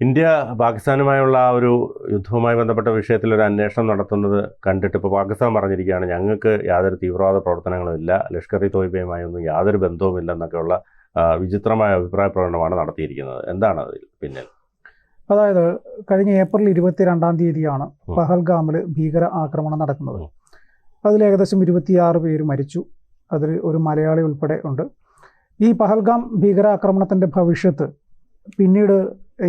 India പാകിസ്ഥാനുമായുള്ള ആ ഒരു യുദ്ധവുമായി ബന്ധപ്പെട്ട വിഷയത്തിൽ ഒരു അന്വേഷണം നടത്തുന്നത് കണ്ടിട്ട് ഇപ്പോൾ പാകിസ്ഥാൻ പറഞ്ഞിരിക്കുകയാണ് ഞങ്ങൾക്ക് യാതൊരു തീവ്രവാദ പ്രവർത്തനങ്ങളും ഇല്ല ലഷ്കർ ഇ തോയ്ബയുമായി ഒന്നും യാതൊരു ബന്ധവുമില്ലെന്നൊക്കെയുള്ള വിചിത്രമായ അഭിപ്രായ പ്രകടനമാണ് നടത്തിയിരിക്കുന്നത്. എന്താണ് അതിൽ പിന്നെ അതായത് കഴിഞ്ഞ ഏപ്രിൽ ഇരുപത്തിരണ്ടാം തീയതിയാണ് പഹൽഗാമിൽ ഭീകര ആക്രമണം നടക്കുന്നത്. അതിൽ ഏകദേശം ഇരുപത്തിയാറ് പേര് മരിച്ചു. അതിൽ ഒരു മലയാളി ഉൾപ്പെടെ ഉണ്ട്. ഈ പഹൽഗാം ഭീകരാക്രമണത്തിന്റെ ഭവിഷ്യത്ത് പിന്നീട്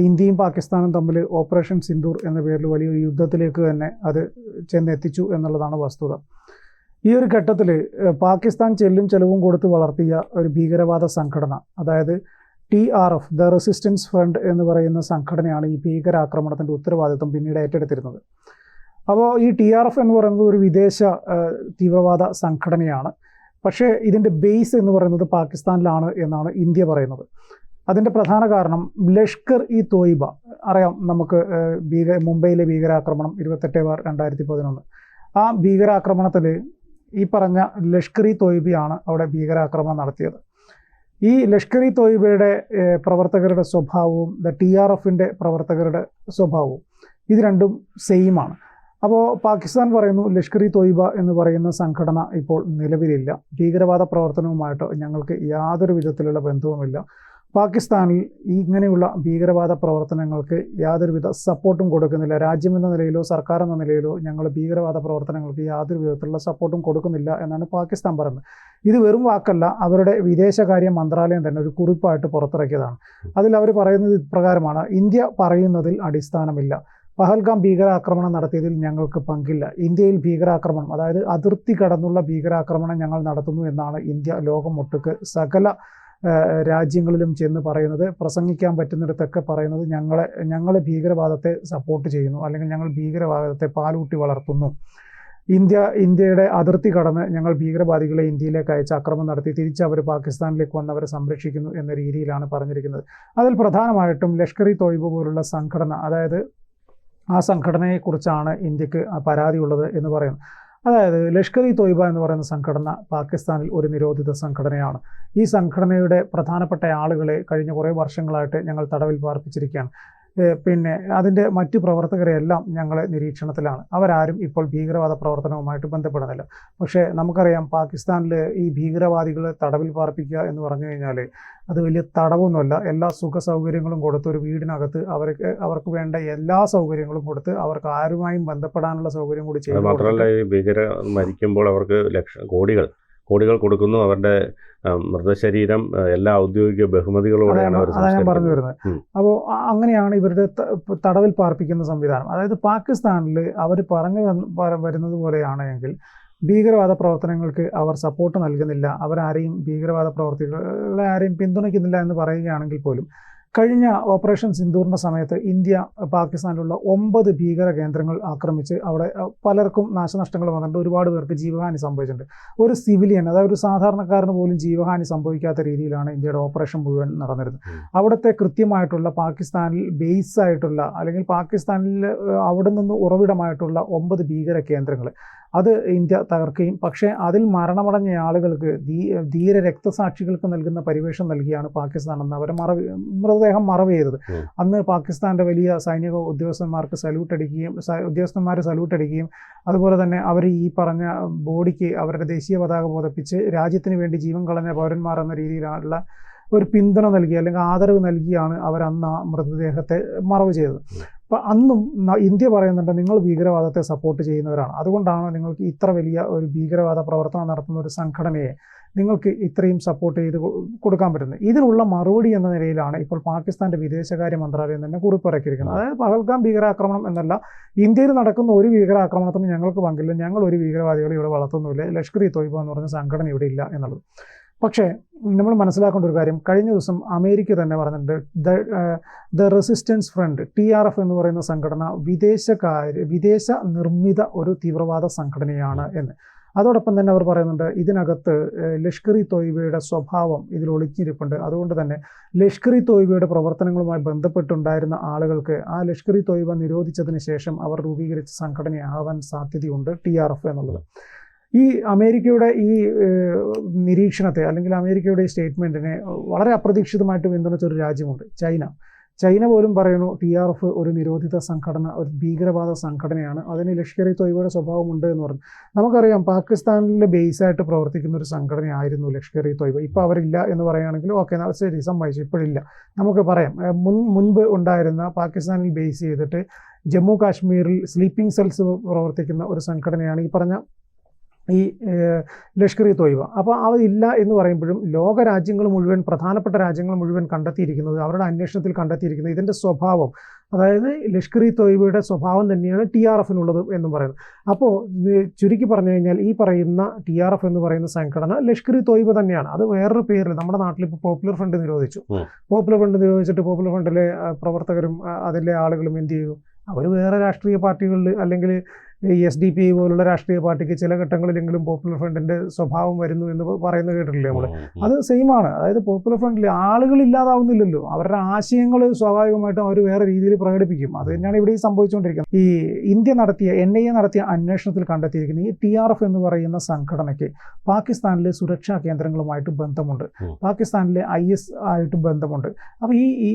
ഇന്ത്യയും പാകിസ്ഥാനും തമ്മിൽ ഓപ്പറേഷൻ സിന്ദൂർ എന്ന പേരിൽ വലിയൊരു യുദ്ധത്തിലേക്ക് തന്നെ അത് ചെന്നെത്തിച്ചു എന്നുള്ളതാണ് വസ്തുത. ഈ ഒരു ഘട്ടത്തിൽ പാകിസ്ഥാൻ ചെല്ലും ചെലവും കൊടുത്ത് വളർത്തിയ ഒരു ഭീകരവാദ സംഘടന അതായത് T R F the resistance front എന്ന് പറയുന്ന സംഘടനയാണ് ഈ ഭീകരാക്രമണത്തിന്റെ ഉത്തരവാദിത്വം പിന്നീട് ഏറ്റെടുത്തിരുന്നത്. അപ്പോൾ ഈ ടി ആർ എഫ് എന്ന് പറയുന്നത് ഒരു വിദേശ തീവ്രവാദ സംഘടനയാണ്. പക്ഷേ ഇതിന്റെ ബേസ് എന്ന് പറയുന്നത് പാകിസ്ഥാനിലാണ് എന്നാണ് ഇന്ത്യ പറയുന്നത്. അതിന്റെ പ്രധാന കാരണം ലഷ്കർ ഇ തോയിബ. അറിയാം നമുക്ക് ഭീക മുംബൈയിലെ ഭീകരാക്രമണം ഇരുപത്തെട്ട് ബാർ രണ്ടായിരത്തി പതിനൊന്ന്. ആ ഭീകരാക്രമണത്തിൽ ഈ പറഞ്ഞ ലഷ്കർ ഇ തോയിബയാണ് അവിടെ ഭീകരാക്രമണം നടത്തിയത്. ഈ ലഷ്കർ ഇ തോയിബയുടെ പ്രവർത്തകരുടെ സ്വഭാവവും ദ ടി ആർ എഫിന്റെ പ്രവർത്തകരുടെ സ്വഭാവവും ഇത് രണ്ടും സെയിമാണ് അപ്പോൾ പാകിസ്ഥാൻ പറയുന്നു ലഷ്കർ ഇ തോയിബ എന്ന് പറയുന്ന സംഘടന ഇപ്പോൾ നിലവിലില്ല. ഭീകരവാദ പ്രവർത്തനവുമായിട്ട് ഞങ്ങൾക്ക് യാതൊരു വിധത്തിലുള്ള ബന്ധവുമില്ല. പാകിസ്ഥാനിൽ ഇങ്ങനെയുള്ള ഭീകരവാദ പ്രവർത്തനങ്ങൾക്ക് യാതൊരുവിധ സപ്പോർട്ടും കൊടുക്കുന്നില്ല. രാജ്യമെന്ന നിലയിലോ സർക്കാർ എന്ന നിലയിലോ ഞങ്ങൾ ഭീകരവാദ പ്രവർത്തനങ്ങൾക്ക് യാതൊരു വിധത്തിലുള്ള സപ്പോർട്ടും കൊടുക്കുന്നില്ല എന്നാണ് പാകിസ്ഥാൻ പറയുന്നത്. ഇത് വെറും വാക്കല്ല അവരുടെ വിദേശകാര്യ മന്ത്രാലയം തന്നെ ഒരു കുറിപ്പായിട്ട് പുറത്തിറക്കിയതാണ്. അതിൽ അവർ പറയുന്നത് ഇപ്രകാരമാണ് ഇന്ത്യ പറയുന്നതിൽ അടിസ്ഥാനമില്ല. പഹൽഗാം ഭീകരാക്രമണം നടത്തിയതിൽ ഞങ്ങൾക്ക് പങ്കില്ല. ഇന്ത്യയിൽ ഭീകരാക്രമണം അതായത് അതിർത്തി കടന്നുള്ള ഭീകരാക്രമണം ഞങ്ങൾ നടത്തുന്നു എന്നാണ് ഇന്ത്യ ലോകം ഒട്ടുക്ക് സകല രാജ്യങ്ങളിലും ചെന്ന് പറയുന്നത് പ്രസംഗിക്കാൻ പറ്റുന്നിടത്തൊക്കെ പറയുന്നത് ഞങ്ങളെ ഞങ്ങൾ ഭീകരവാദത്തെ സപ്പോർട്ട് ചെയ്യുന്നു അല്ലെങ്കിൽ ഞങ്ങൾ ഭീകരവാദത്തെ പാലൂട്ടി വളർത്തുന്നു. ഇന്ത്യ ഇന്ത്യയുടെ അതിർത്തി കടന്ന് ഞങ്ങൾ ഭീകരവാദികളെ ഇന്ത്യയിലേക്ക് അയച്ച് ആക്രമണം നടത്തി തിരിച്ച് അവർ പാകിസ്ഥാനിലേക്ക് വന്ന് അവരെ സംരക്ഷിക്കുന്നു എന്ന രീതിയിലാണ് പറഞ്ഞിരിക്കുന്നത്. അതിൽ പ്രധാനമായിട്ടും ലഷ്കർ ഇ തോയ്ബ പോലുള്ള സംഘടന അതായത് ആ സംഘടനയെക്കുറിച്ചാണ് ഇന്ത്യയ്ക്ക് പരാതിയുള്ളത് എന്ന് പറയുന്നത്. അതായത് ലഷ്കർ ഇ തോയ്ബ എന്ന് പറയുന്ന സംഘടന പാകിസ്ഥാനിൽ ഒരു നിരോധിത സംഘടനയാണ്. ഈ സംഘടനയുടെ പ്രധാനപ്പെട്ട ആളുകളെ കഴിഞ്ഞ കുറേ വർഷങ്ങളായിട്ട് ഞങ്ങൾ തടവിൽ പാർപ്പിച്ചിരിക്കുകയാണ്. പിന്നെ അതിന്റെ മറ്റു പ്രവർത്തകരെല്ലാം ഞങ്ങൾ നിരീക്ഷണത്തിലാണ്. അവരാരും ഇപ്പോൾ ഭീകരവാദ പ്രവർത്തനവുമായിട്ട് ബന്ധപ്പെടുന്നില്ല. പക്ഷേ നമുക്കറിയാം പാകിസ്ഥാനിൽ ഈ ഭീകരവാദികളെ തടവിൽ പാർപ്പിക്കുക എന്ന് പറഞ്ഞു കഴിഞ്ഞാൽ അത് വലിയ തടവൊന്നുമല്ല. എല്ലാ സുഖ സൗകര്യങ്ങളും കൊടുത്ത് ഒരു വീടിനകത്ത് അവർക്ക് അവർക്ക് വേണ്ട എല്ലാ സൗകര്യങ്ങളും കൊടുത്ത് അവർക്ക് ആരുമായും ബന്ധപ്പെടാനുള്ള സൗകര്യം കൂടി ചെയ്തു മാത്രമല്ല ഈ ഭീകര മരിക്കുമ്പോൾ അവർക്ക് ലക്ഷ കോടികൾ കോടികൾ കൊടുക്കുന്നു. അവരുടെ മൃതശരീരം എല്ലാ ഔദ്യോഗിക ബഹുമതികളോടെയാണ് അവർ ഞാൻ പറഞ്ഞു വരുന്നത്. അപ്പോൾ അങ്ങനെയാണ് ഇവരുടെ തടവിൽ പാർപ്പിക്കുന്ന സംവിധാനം. അതായത് പാകിസ്ഥാനിൽ അവർ പറഞ്ഞു വരുന്നത് പോലെയാണെങ്കിൽ ഭീകരവാദ പ്രവർത്തനങ്ങൾക്ക് അവർ സപ്പോർട്ട് നൽകുന്നില്ല. അവരാരെയും ഭീകരവാദ പ്രവർത്തികളെ ആരെയും പിന്തുണയ്ക്കുന്നില്ല എന്ന് പറയുകയാണെങ്കിൽ പോലും കഴിഞ്ഞ ഓപ്പറേഷൻ സിന്ദൂറിന്റെ സമയത്ത് ഇന്ത്യ പാകിസ്ഥാനിലുള്ള ഒമ്പത് ഭീകര കേന്ദ്രങ്ങൾ ആക്രമിച്ച് അവിടെ പലർക്കും നാശനഷ്ടങ്ങൾ വന്നിട്ടുണ്ട്. ഒരുപാട് പേർക്ക് ജീവഹാനി സംഭവിച്ചിട്ടുണ്ട്. ഒരു സിവിലിയൻ അതായത് ഒരു സാധാരണക്കാരന് പോലും ജീവഹാനി സംഭവിക്കാത്ത രീതിയിലാണ് ഇന്ത്യയുടെ ഓപ്പറേഷൻ മുഴുവൻ നടന്നിരുന്നത്. അവിടുത്തെ കൃത്യമായിട്ടുള്ള പാകിസ്ഥാനിൽ ബേസ് ആയിട്ടുള്ള അല്ലെങ്കിൽ പാകിസ്ഥാനിൽ അവിടെ നിന്ന് ഉറവിടമായിട്ടുള്ള ഒമ്പത് ഭീകര കേന്ദ്രങ്ങൾ അത് ഇന്ത്യ തകർക്കുകയും പക്ഷേ അതിൽ മരണമടഞ്ഞ ആളുകൾക്ക് ധീ ധീര രക്തസാക്ഷികൾക്ക് നൽകുന്ന പരിവേഷം നൽകിയാണ് പാകിസ്ഥാൻ അന്ന്. അവരെ മറവ് മൃതദേഹം മറവ് ചെയ്തത് അന്ന് പാകിസ്ഥാന്റെ വലിയ സൈനിക ഉദ്യോഗസ്ഥന്മാർക്ക് സല്യൂട്ട് അടിക്കുകയും ഉദ്യോഗസ്ഥന്മാരെ ഉദ്യോഗസ്ഥന്മാർ സല്യൂട്ട് അടിക്കുകയും അതുപോലെ തന്നെ അവർ ഈ പറഞ്ഞ ബോഡിക്ക് അവരുടെ ദേശീയ പതാക ബോധിപ്പിച്ച് രാജ്യത്തിന് വേണ്ടി ജീവൻ കളഞ്ഞ പൗരന്മാർ എന്ന രീതിയിലുള്ള ഒരു പിന്തുണ നൽകി അല്ലെങ്കിൽ ആദരവ് നൽകിയാണ് അവർ അന്ന് ആ മൃതദേഹത്തെ മറവ് ചെയ്തത്. അപ്പം അന്നും ഇന്ത്യ പറയുന്നുണ്ട് നിങ്ങൾ ഭീകരവാദത്തെ സപ്പോർട്ട് ചെയ്യുന്നവരാണ്. അതുകൊണ്ടാണ് നിങ്ങൾക്ക് ഇത്ര വലിയ ഒരു ഭീകരവാദ പ്രവർത്തനം നടത്തുന്ന ഒരു സംഘടനയെ നിങ്ങൾക്ക് ഇത്രയും സപ്പോർട്ട് ചെയ്ത് കൊടുക്കാൻ പറ്റുന്നത്. ഇതിനുള്ള മറുപടി എന്ന നിലയിലാണ് ഇപ്പോൾ പാകിസ്ഥാന്റെ വിദേശകാര്യ മന്ത്രാലയം തന്നെ കുറിപ്പിറക്കിയിരിക്കുന്നത്. അതായത് പഹൽഗാം ഭീകരാക്രമണം എന്നല്ല ഇന്ത്യയിൽ നടക്കുന്ന ഒരു ഭീകരാക്രമണത്തിനും ഞങ്ങൾക്ക് പങ്കില്ല. ഞങ്ങൾ ഒരു ഭീകരവാദികളെ ഇവിടെ വളർത്തുന്നില്ല ലഷ്കർ ഇ തോയ്ബ എന്ന് പറഞ്ഞ സംഘടന ഇവിടെ ഇല്ല എന്നുള്ളത്. പക്ഷേ നമ്മൾ മനസ്സിലാക്കേണ്ട ഒരു കാര്യം. കഴിഞ്ഞ ദിവസം അമേരിക്ക തന്നെ പറഞ്ഞിട്ടുണ്ട് the the resistance front T R F എന്ന് പറയുന്ന സംഘടന വിദേശകാര്യ വിദേശ നിർമ്മിത ഒരു തീവ്രവാദ സംഘടനയാണ് എന്ന്. അതോടൊപ്പം തന്നെ അവർ പറയുന്നുണ്ട് ഇതിനകത്ത് ലഷ്കർ ഇ തോയ്ബയുടെ സ്വഭാവം ഇതിൽ ഒളിച്ചിരിപ്പുണ്ട് അതുകൊണ്ട് തന്നെ ലഷ്കർ ഇ തോയ്ബയുടെ പ്രവർത്തനങ്ങളുമായി ബന്ധപ്പെട്ടുണ്ടായിരുന്ന ആളുകൾക്ക് ആ ലഷ്കർ ഇ തോയ്ബ നിരോധിച്ചതിന് ശേഷം അവർ രൂപീകരിച്ച സംഘടനയാവാൻ സാധ്യതയുണ്ട് ടി ആർ എഫ് എന്നുള്ളത്. ഈ അമേരിക്കയുടെ ഈ നിരീക്ഷണത്തെ അല്ലെങ്കിൽ അമേരിക്കയുടെ ഈ സ്റ്റേറ്റ്മെന്റിനെ വളരെ അപ്രതീക്ഷിതമായിട്ട് പിന്തുണച്ച ഒരു രാജ്യമുണ്ട് ചൈന. ചൈന പോലും പറയുന്നു ടി ആർ എഫ് ഒരു നിരോധിത സംഘടന ഒരു ഭീകരവാദ സംഘടനയാണ്. അതിന് ലഷ്കർ ഇ തൊയ്ബയുടെ സ്വഭാവമുണ്ട് എന്ന് പറഞ്ഞു. നമുക്കറിയാം പാകിസ്ഥാനിലെ ബേസായിട്ട് പ്രവർത്തിക്കുന്ന ഒരു സംഘടനയായിരുന്നു ലഷ്കർ ഇ തൊയ്ബ. ഇപ്പോൾ അവരില്ല എന്ന് പറയുകയാണെങ്കിൽ ഓക്കെ ശരി സമ്മതിച്ചു. ഇപ്പോഴില്ല. നമുക്ക് പറയാം മുൻ മുൻപ് ഉണ്ടായിരുന്ന പാകിസ്ഥാനിൽ ബേസ് ചെയ്തിട്ട് ജമ്മു കാശ്മീരിൽ സ്ലീപ്പിംഗ് സെൽസ് പ്രവർത്തിക്കുന്ന ഒരു സംഘടനയാണ് ഈ പറഞ്ഞ ഈ ലഷ്കർ ഇ തൊയ്ബ. അപ്പോൾ അവരില്ല എന്ന് പറയുമ്പോഴും ലോകരാജ്യങ്ങൾ മുഴുവൻ പ്രധാനപ്പെട്ട രാജ്യങ്ങൾ മുഴുവൻ കണ്ടെത്തിയിരിക്കുന്നത് അവരുടെ അന്വേഷണത്തിൽ കണ്ടെത്തിയിരിക്കുന്നത് ഇതിന്റെ സ്വഭാവം. അതായത് ലഷ്കർ ഇ തൊയ്ബയുടെ സ്വഭാവം തന്നെയാണ് ടി ആർ എഫിനുള്ളത് എന്നും പറയുന്നത്. അപ്പോൾ ചുരുക്കി പറഞ്ഞു കഴിഞ്ഞാൽ ഈ പറയുന്ന ടി ആർ എഫ് എന്ന് പറയുന്ന സംഘടന ലഷ്കർ ഇ തൊയ്ബ തന്നെയാണ്. അത് വേറൊരു പേരിൽ നമ്മുടെ നാട്ടിൽ ഇപ്പോൾ പോപ്പുലർ ഫ്രണ്ട് നിരോധിച്ചു. പോപ്പുലർ ഫ്രണ്ട് നിരോധിച്ചിട്ട് പോപ്പുലർ ഫ്രണ്ടിലെ പ്രവർത്തകരും അതിലെ ആളുകളും എന്ത് ചെയ്തു? അവർ വേറെ രാഷ്ട്രീയ പാർട്ടികളിൽ അല്ലെങ്കിൽ എസ് ഡി പി ഐ പോലുള്ള രാഷ്ട്രീയ പാർട്ടിക്ക് ചില ഘട്ടങ്ങളിലെങ്കിലും പോപ്പുലർ ഫ്രണ്ടിന്റെ സ്വഭാവം വരുന്നു എന്ന് പറയുന്നത് കേട്ടിട്ടില്ലേ നമ്മൾ അത് സെയിം ആണ്. അതായത് പോപ്പുലർ ഫ്രണ്ടിൽ ആളുകൾ ഇല്ലാതാവുന്നില്ലല്ലോ. അവരുടെ ആശയങ്ങൾ സ്വാഭാവികമായിട്ടും അവർ വേറെ രീതിയിൽ പ്രകടിപ്പിക്കും. അത് തന്നെയാണ് ഇവിടെ ഈ സംഭവിച്ചുകൊണ്ടിരിക്കുന്നത്. ഈ ഇന്ത്യ നടത്തിയ എൻ ഐ എ നടത്തിയ അന്വേഷണത്തിൽ കണ്ടെത്തിയിരിക്കുന്ന ഈ ടി ആർ എഫ് എന്ന് പറയുന്ന സംഘടനയ്ക്ക് പാകിസ്ഥാനിലെ സുരക്ഷാ കേന്ദ്രങ്ങളുമായിട്ട് ബന്ധമുണ്ട്. പാകിസ്ഥാനിലെ ഐ എസ് ആയിട്ട് ബന്ധമുണ്ട്. അപ്പോൾ ഈ ഈ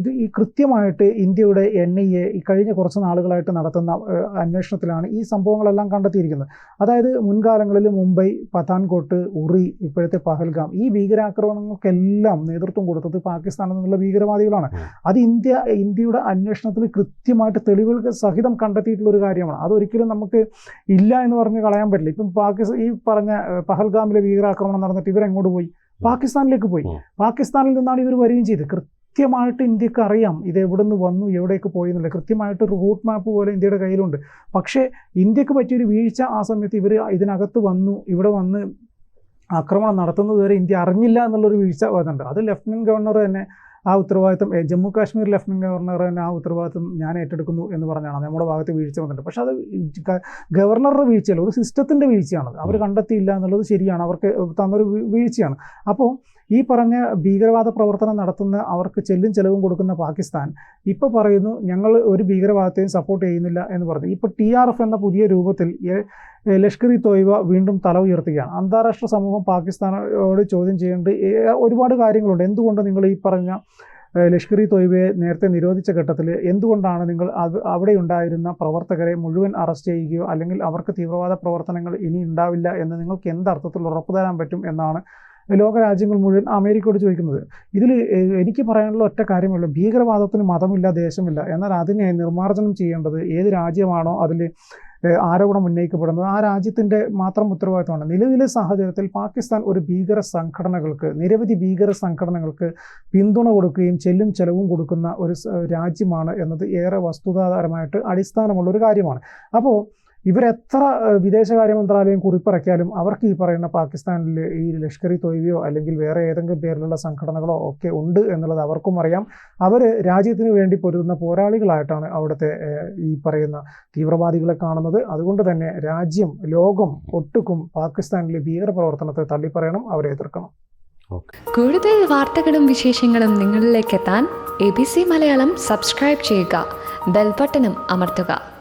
ഇത് ഈ കൃത്യമായിട്ട് ഇന്ത്യയുടെ എൻ ഐ എ ഈ കഴിഞ്ഞ കുറച്ച് നാളുകളായിട്ട് നടത്തുന്ന അന്വേഷണത്തിലാണ് ഈ സംഭവങ്ങളെല്ലാം കണ്ടെത്തിയിരിക്കുന്നത്. അതായത് മുൻകാലങ്ങളിൽ മുംബൈ പത്താൻകോട്ട് ഉറി ഇപ്പോഴത്തെ പഹൽഗാം ഈ ഭീകരാക്രമണങ്ങൾക്കെല്ലാം നേതൃത്വം കൊടുത്തത് പാകിസ്ഥാനിൽ നിന്നുള്ള ഭീകരവാദികളാണ്. അത് ഇന്ത്യ ഇന്ത്യയുടെ അന്വേഷണത്തിൽ കൃത്യമായിട്ട് തെളിവുകൾ സഹിതം കണ്ടെത്തിയിട്ടുള്ള ഒരു കാര്യമാണ്. അതൊരിക്കലും നമുക്ക് ഇല്ല എന്ന് പറഞ്ഞ് കളയാൻ പറ്റില്ല. ഇപ്പം പാകിസ്ഥാൻ ഈ പറഞ്ഞ പഹൽഗാമിലെ ഭീകരാക്രമണം നടന്നിട്ട് ഇവരെങ്ങോട്ട് പോയി? പാകിസ്ഥാനിലേക്ക് പോയി. പാകിസ്ഥാനിൽ നിന്നാണ് ഇവർ വരികയും ചെയ്തത്. കൃത്യമായിട്ട് ഇന്ത്യയ്ക്ക് അറിയാം ഇത് എവിടെ നിന്ന് വന്നു എവിടേക്ക് പോയി എന്നുള്ളത്. കൃത്യമായിട്ട് ഒരു റൂട്ട് മാപ്പ് പോലെ ഇന്ത്യയുടെ കയ്യിലുണ്ട്. പക്ഷേ ഇന്ത്യയ്ക്ക് പറ്റിയൊരു വീഴ്ച ആ സമയത്ത് ഇവർ ഇതിനകത്ത് വന്നു. ഇവിടെ വന്ന് ആക്രമണം നടത്തുന്നത് വരെ ഇന്ത്യ അറിഞ്ഞില്ല എന്നുള്ളൊരു വീഴ്ച വരുന്നുണ്ട് അത് ലഫ്റ്റനന്റ് ഗവർണർ തന്നെ ആ ഉത്തരവാദിത്തം ജമ്മു കാശ്മീർ ലെഫ്റ്റനന്റ് ഗവർണർ തന്നെ ആ ഉത്തരവാദിത്തം ഞാൻ ഏറ്റെടുക്കുന്നു എന്ന് പറഞ്ഞാണ്. നമ്മുടെ ഭാഗത്ത് വീഴ്ച വന്നിട്ടുണ്ട്. പക്ഷേ അത് ഗവർണറുടെ വീഴ്ചയല്ല ഒരു സിസ്റ്റത്തിന്റെ വീഴ്ചയാണ് അവർ കണ്ടെത്തിയില്ല എന്നുള്ളത് ശരിയാണ്. അവർക്ക് തന്നൊരു വീഴ്ചയാണ്. അപ്പോൾ ഈ പറഞ്ഞ ഭീകരവാദ പ്രവർത്തനം നടത്തുന്ന അവർക്ക് ചെല്ലും ചെലവും കൊടുക്കുന്ന പാകിസ്ഥാൻ ഇപ്പോൾ പറയുന്നു ഞങ്ങൾ ഒരു ഭീകരവാദത്തെയും സപ്പോർട്ട് ചെയ്യുന്നില്ല എന്ന് പറഞ്ഞു. ഇപ്പോൾ ടി ആർ എഫ് എന്ന പുതിയ രൂപത്തിൽ ലഷ്കർ ഇ തോയ്വ വീണ്ടും തല ഉയർത്തുകയാണ്. അന്താരാഷ്ട്ര സമൂഹം പാകിസ്ഥാനോട് ചോദ്യം ചെയ്യേണ്ട ഒരുപാട് കാര്യങ്ങളുണ്ട്. എന്തുകൊണ്ട് നിങ്ങൾ ഈ പറഞ്ഞ ലഷ്കർ ഇ തോയ്ബയെ നേരത്തെ നിരോധിച്ച ഘട്ടത്തിൽ എന്തുകൊണ്ടാണ് നിങ്ങൾ അവിടെ ഉണ്ടായിരുന്ന പ്രവർത്തകരെ മുഴുവൻ അറസ്റ്റ് ചെയ്യുകയോ അല്ലെങ്കിൽ അവർക്ക് തീവ്രവാദ പ്രവർത്തനങ്ങൾ ഇനി ഉണ്ടാവില്ല എന്ന് നിങ്ങൾക്ക് എന്തർത്ഥത്തിൽ ഉറപ്പു തരാൻ പറ്റും എന്നാണ് ലോക രാജ്യങ്ങൾ മുഴുവൻ അമേരിക്കയോട് ചോദിക്കുന്നത് ഇതിൽ എനിക്ക് പറയാനുള്ള ഒറ്റ കാര്യമുള്ളൂ ഭീകരവാദത്തിന് മതമില്ല ദേശമില്ല എന്നാൽ അതിനെ നിർമ്മാർജനം ചെയ്യേണ്ടത് ഏത് രാജ്യമാണോ അതിൽ ആരോപണം ഉന്നയിക്കപ്പെടുന്നത് ആ രാജ്യത്തിന്റെ മാത്രം ഉത്തരവാദിത്തമാണ്. നിലവിലെ സാഹചര്യത്തിൽ പാകിസ്ഥാൻ ഒരു ഭീകര സംഘടനകൾക്ക് നിരവധി ഭീകര സംഘടനകൾക്ക് പിന്തുണ കൊടുക്കുകയും ചെല്ലും ചെലവും കൊടുക്കുന്ന ഒരു രാജ്യമാണ് എന്നത് ഏറെ വസ്തുതാപരമായിട്ട് അടിസ്ഥാനമുള്ള ഒരു കാര്യമാണ്. അപ്പോൾ ഇവരെത്ര വിദേശകാര്യ മന്ത്രാലയം കുറിപ്പിറക്കിയാലും അവർക്ക് ഈ പറയുന്ന പാകിസ്ഥാനിൽ ഈ ലഷ്കർ ഇ തൊയ്വയോ അല്ലെങ്കിൽ വേറെ ഏതെങ്കിലും പേരിലുള്ള സംഘടനകളോ ഒക്കെ ഉണ്ട് എന്നുള്ളത് അവർക്കും അറിയാം. അവർ രാജ്യത്തിന് വേണ്ടി പൊരുതുന്ന പോരാളികളായിട്ടാണ് അവിടുത്തെ ഈ പറയുന്ന തീവ്രവാദികളെ കാണുന്നത്. അതുകൊണ്ട് തന്നെ രാജ്യം ലോകം ഒട്ടുക്കും പാകിസ്ഥാനിലെ ഭീകരപ്രവർത്തനത്തെ തള്ളിപ്പറയണം അവരെ എതിർക്കണം. കൂടുതൽ വാർത്തകളും വിശേഷങ്ങളും നിങ്ങളിലേക്ക് എത്താൻ A B C Malayalam subscribe ചെയ്യുക. ബെൽബട്ടനും അമർത്തുക.